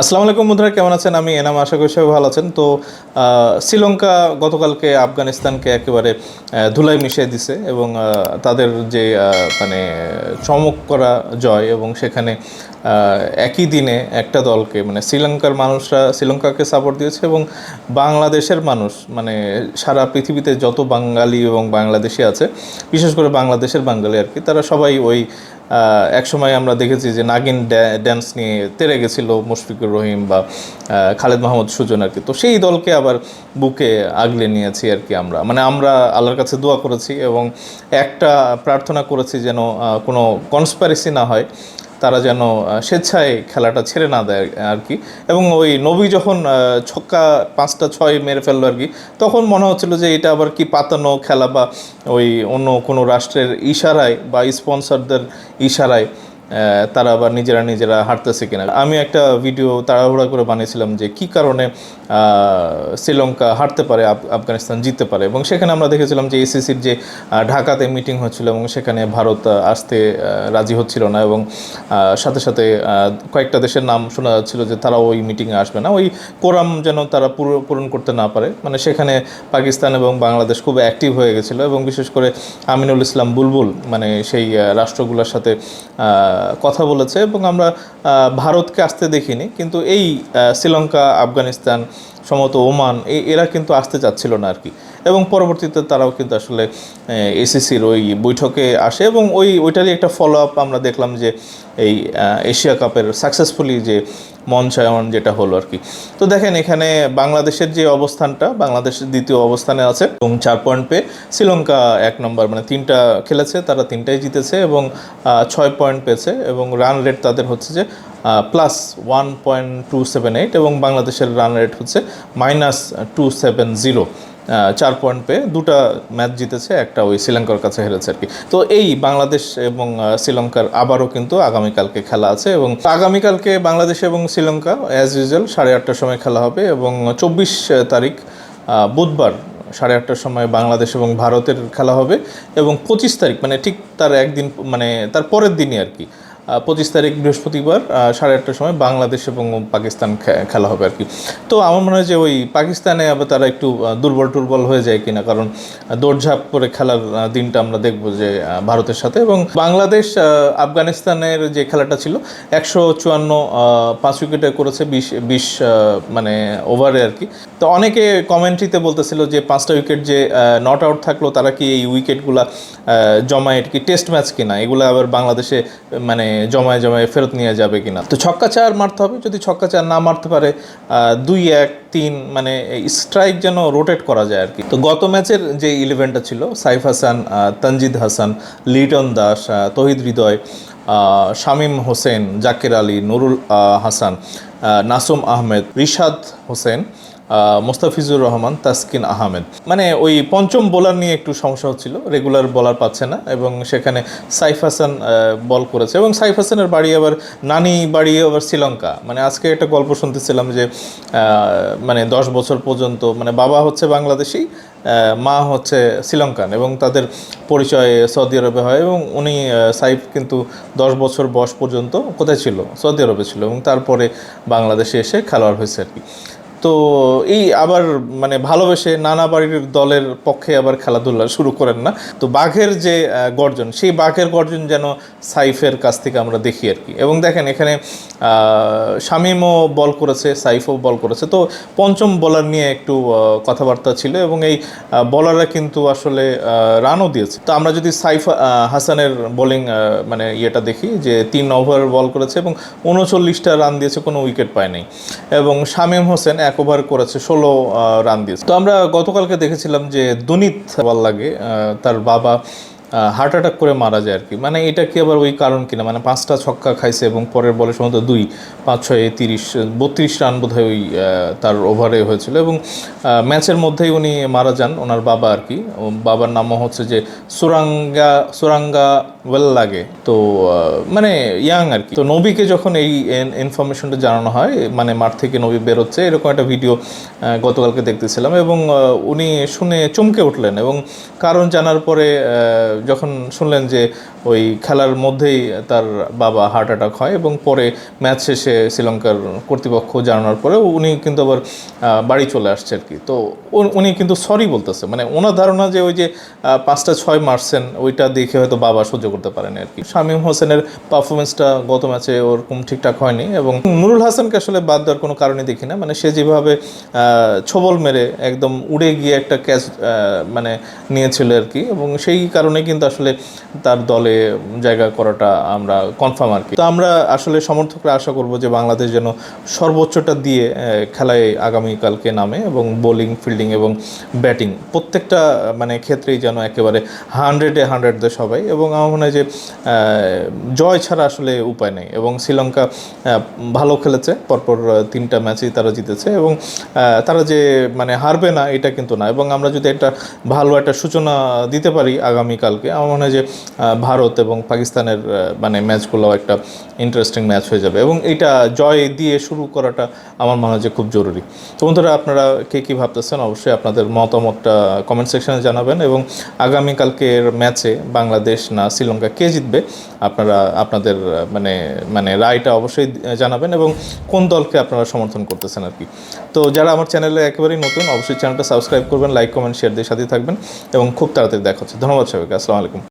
আসসালামু আলাইকুম বন্ধুরা, কেমন আছেন? আমি এনাম, আশা করি সবাই ভালো আছেন। তো শ্রীলঙ্কা গতকালকে আফগানিস্তানকে একেবারে ধুলাই মিশিয়ে দিছে এবং তাদের যে মানে চমক করা জয় এবং সেখানে একই দিনে একটা দলকে মানে শ্রীলঙ্কার মানুষরা শ্রীলঙ্কাকে সাপোর্ট দিয়েছে এবং বাংলাদেশের মানুষ মানে সারা পৃথিবীতে যত বাঙালি এবং বাংলাদেশি আছে, বিশেষ করে বাংলাদেশের বাঙালি আর কি, তারা সবাই ওই একসময় আমরা দেখেছি যে নাগিন ড্যা- ড্যান্স নিয়ে তেরে গেছিল মুশফিকুর রহিম বা খালেদ মাহমুদ সুজন আর কি। তো সেই দলকে আবার বুকে আগলে নিয়েছি আর কি আমরা। মানে আমরা আল্লাহর কাছে দোয়া করেছি এবং একটা প্রার্থনা করেছি যেন কোনো কনসপারেসি না হয়। তারা যেন স্বেচ্ছায় খেলাটা ছেড়ে না দেয় আর কি এবং ওই নবী যখন ছক্কা পাঁচটা ছয় মেরে ফেলল আর কি তখন মনে হচ্ছিল যে এটা আবার কি পাতানো খেলা বা ওই অন্য কোনো রাষ্ট্রের ইশারায় বা স্পন্সরদের ইশারায় তারা আবার নিজেরা নিজেরা হাঁটতেছে কিনা। আমি একটা ভিডিও তাড়াহুড়া করে বানিয়েছিলাম যে কি কারণে শ্রীলঙ্কা হারতে পারে, আফ- আফগানিস্তান জিততে পারে। এবং সেখানে আমরা দেখেছিলাম যে এসিসির যে ঢাকাতে মিটিং হচ্ছিল এবং সেখানে ভারত আসতে রাজি হচ্ছিল না এবং সাথে সাথে কয়েকটা দেশের নাম শোনা যাচ্ছিল যে তারা ওই মিটিংয়ে আসবে না। ওই কোরাম যেন তারা পুরো- পূরণ করতে না পারে। মানে সেখানে পাকিস্তান এবং বাংলাদেশ খুব অ্যাক্টিভ হয়ে গেছিল এবং বিশেষ করে আমিনুল ইসলাম বুলবুল মানে সেই রাষ্ট্রগুলোর সাথে কথা বলেছে এবং আমরা ভারতকে আসতে দেখিনি। কিন্তু এই শ্রীলঙ্কা, আফগানিস্তান, সম্ভবত ওমান এরা কিন্তু আসতে চাচ্ছিল না আর কি। এবং পরবর্তীতে তারাও কিন্তু আসলে এসিসির ওই বৈঠকে আসে এবং ওই ওইটারই একটা ফলো আপ আমরা দেখলাম যে এই এশিয়া কাপের সাকসেসফুলি যে মঞ্চায়ন যেটা হলো আর কি। তো দেখেন এখানে বাংলাদেশের যে অবস্থানটা বাংলাদেশের দ্বিতীয় অবস্থানে আছে এবং চার পয়েন্ট পেয়ে শ্রীলঙ্কা এক নম্বর মানে তিনটা খেলেছে, তারা তিনটাই জিতেছে এবং ছয় পয়েন্ট পেয়েছে এবং রান রেট তাদের হচ্ছে যে plus one point two seven eight এবং বাংলাদেশের রান রেট হচ্ছে মাইনাস টু সেভেন জিরো চার পয়েন্ট পেয়ে দুটা ম্যাচ জিতেছে, একটা ওই শ্রীলঙ্কার কাছে হেরেছে আর কি। তো এই বাংলাদেশ এবং শ্রীলঙ্কার আবারও কিন্তু আগামীকালকে খেলা আছে এবং আগামীকালকে বাংলাদেশ এবং শ্রীলঙ্কা অ্যাজ ইউজুয়াল সাড়ে আটটার সময় খেলা হবে এবং চব্বিশ তারিখ বুধবার সাড়ে আটটার সময় বাংলাদেশ এবং ভারতের খেলা হবে এবং পঁচিশ তারিখ মানে ঠিক তার একদিন মানে তার পরের দিনই আর কি পঁচিশ তারিখ বৃহস্পতিবার সাড়ে আটটার সময় বাংলাদেশ এবং পাকিস্তান খেলা হবে আর কি। তো আমার মনে হয় যে ওই পাকিস্তানে আবার তারা একটু দুর্বল টুর্বল হয়ে যায় কিনা, কারণ দৌড়ঝাঁপ করে খেলার দিনটা আমরা দেখব যে ভারতের সাথে। এবং বাংলাদেশ আফগানিস্তানের যে খেলাটা ছিল, একশো চুয়ান্ন পাঁচ উইকেটে করেছে, বিশ বিশ মানে ওভারে আর কি। তো অনেকে কমেন্ট্রিতে বলতেছিল যে, পাঁচটা উইকেট যে নট আউট থাকল, তারা কি এই উইকেটগুলা জমায়েট কি টেস্ট ম্যাচ কিনা? এগুলো আবার বাংলাদেশে মানে জমায় জমায় ফেরত নিয়ে যাবে কিনা। তো ছক্কা চার মারতে হবে, যদি ছক্কা চার না মারতে পারে দুই, এক, তিন মানে স্ট্রাইক যেন রোটেট করা যায় আর কি। তো গত ম্যাচের যে ইলেভেনটা ছিল, সাইফ হাসান তানজিদ হাসান, লিটন দাস তহিদ হৃদয় শামীম হোসেন, জাকির আলী, নুরুল হাসান নাসুম আহমেদ, রিশাদ হোসেন মোস্তাফিজুর রহমান, তাসকিন আহমেদ। মানে ওই পঞ্চম বোলার নিয়ে একটু সমস্যা হচ্ছিল রেগুলার বলার পাচ্ছে না, এবং সেখানে সাইফ হাসান বল করেছে, এবং সাইফ হাসানের বাড়ি আবার, নানি বাড়ি আবার শ্রীলঙ্কা। মানে আজকে একটা গল্প শুনতেছিলাম যে মানে দশ বছর পর্যন্ত মানে বাবা হচ্ছে বাংলাদেশি মা হচ্ছে শ্রীলঙ্কান, এবং তাদের পরিচয় সৌদি আরবে হয়, এবং উনি সাইফ কিন্তু দশ বছর বয়স পর্যন্ত কোথায় ছিল? সৌদি আরবে ছিল, এবং তারপরে বাংলাদেশে এসে খেলোয়াড় হয়েছে আর কি। তো এই আবার মানে ভালোবেসে নানা বাড়ির দলের পক্ষে আবার খেলাধুলা শুরু করেন না। তো বাঘের যে গর্জন, সেই বাঘের গর্জন যেন সাইফের কাছ থেকে আমরা দেখি আর কি। এবং দেখেন এখানে শামীমও বল করেছে, সাইফও বল করেছে। তো পঞ্চম বলার নিয়ে একটু কথাবার্তা ছিল এবং এই বলাররা কিন্তু আসলে রানও দিয়েছে। তো আমরা যদি সাইফ হাসানের বোলিং মানে ইয়েটা দেখি যে তিন ওভার বল করেছে এবং উনচল্লিশটা রান দিয়েছে, কোনো উইকেট পায় নাই এবং শামীম হোসেন এক ওভার করেছে ষোলো রান দিয়েছে। তো আমরা গতকালকে দেখেছিলাম যে দুনিত লাগে তার বাবা হার্ট অ্যাটাক করে মারা যায় আর কি মানে এটা কি আবার ওই কারণ কিনা? মানে পাঁচটা ছক্কা খাইছে এবং পরের বলে সম্ভবত দুই, পাঁচ, ছয় তিরিশ, বত্রিশ রান বোধহয় ওই তার ওভারে হয়েছিল এবং ম্যাচের মধ্যেই উনি মারা যান, ওনার বাবা আর কি বাবার নামও হচ্ছে যে সুরাঙ্গা সুরাঙ্গা ওয়েল লাগে। তো মানে ইয়াং আর কি তো নবীকে যখন এই ইনফরমেশনটা জানানো হয় মানে মাঠ থেকে নবী বেরোচ্ছে, এরকম একটা ভিডিও গতকালকে দেখতেছিলাম এবং উনি শুনে চমকে উঠলেন এবং কারণ জানার পরে যখন শুনলেন যে ওই খেলার মধ্যেই তার বাবা হার্ট অ্যাটাক হয় এবং পরে ম্যাচ শেষে শ্রীলঙ্কার কর্তৃপক্ষ জানানোর পরে উনি কিন্তু আবার বাড়ি চলে আসছে আর কি। তো উনি কিন্তু সরি বলতেছে। মানে ওনার ধারণা যে ওই যে পাঁচটা ছয় মারছেন, ওইটা দেখে হয়তো বাবা সহ্য করতে পারেনি আর কি। শামীম হোসেনের পারফরমেন্সটা গত ম্যাচে ওরকম ঠিকঠাক হয়নি এবং নুরুল হাসানকে আসলে বাদ দেওয়ার কোনো কারণই দেখি না। মানে সে যেভাবে ছোবল মেরে একদম উড়ে গিয়ে একটা ক্যাচ মানে নিয়েছিল আর কি এবং সেই কারণে কিন্তু আসলে তার দলে জায়গা করাটা আমরা কনফার্ম আর কি। তো আমরা আসলে সমর্থকরা আশা করব যে বাংলাদেশ যেন সর্বোচ্চটা দিয়ে খেলায় আগামীকালকে নামে এবং বোলিং ফিল্ডিং এবং ব্যাটিং প্রত্যেকটা মানে ক্ষেত্রেই যেন একেবারে হান্ড্রেডে হান্ড্রেড দেয় সবাই এবং আমার মনে হয় যে জয় ছাড়া আসলে উপায় নেই এবং শ্রীলঙ্কা ভালো খেলেছে পরপর তিনটা ম্যাচেই তারা জিতেছে এবং তারা যে মানে হারবে না এটা কিন্তু না এবং আমরা যদি একটা ভালো একটা সূচনা দিতে পারি আগামীকালকে আমার মনে হয় যে আহ, ভারত এবং পাকিস্তানের মানে ম্যাচগুলো একটা ইন্টারেস্টিং ম্যাচ হয়ে যাবে এবং এটা জয় দিয়ে শুরু করাটা আমার মনে হয় যে খুব জরুরি। তো বন্ধুরা, আপনারা কে কী ভাবতেছেন অবশ্যই আপনাদের মতামতটা কমেন্ট সেকশনে জানাবেন এবং আগামীকালকের ম্যাচে বাংলাদেশ না শ্রীলঙ্কা কে জিতবে আপনারা আপনাদের মানে মানে রায়টা অবশ্যই জানাবেন এবং কোন দলকে আপনারা সমর্থন করতেছেন আর কি। তো যারা আমার চ্যানেলে একেবারেই নতুন, অবশ্যই চ্যানেলটা সাবস্ক্রাইব করবেন লাইক কমেন্ট শেয়ার দিয়ে সাথে থাকবেন এবং খুব তাড়াতাড়ি দেখা হচ্ছে। ধন্যবাদ সবাইকে, আসসালামু আলাইকুম।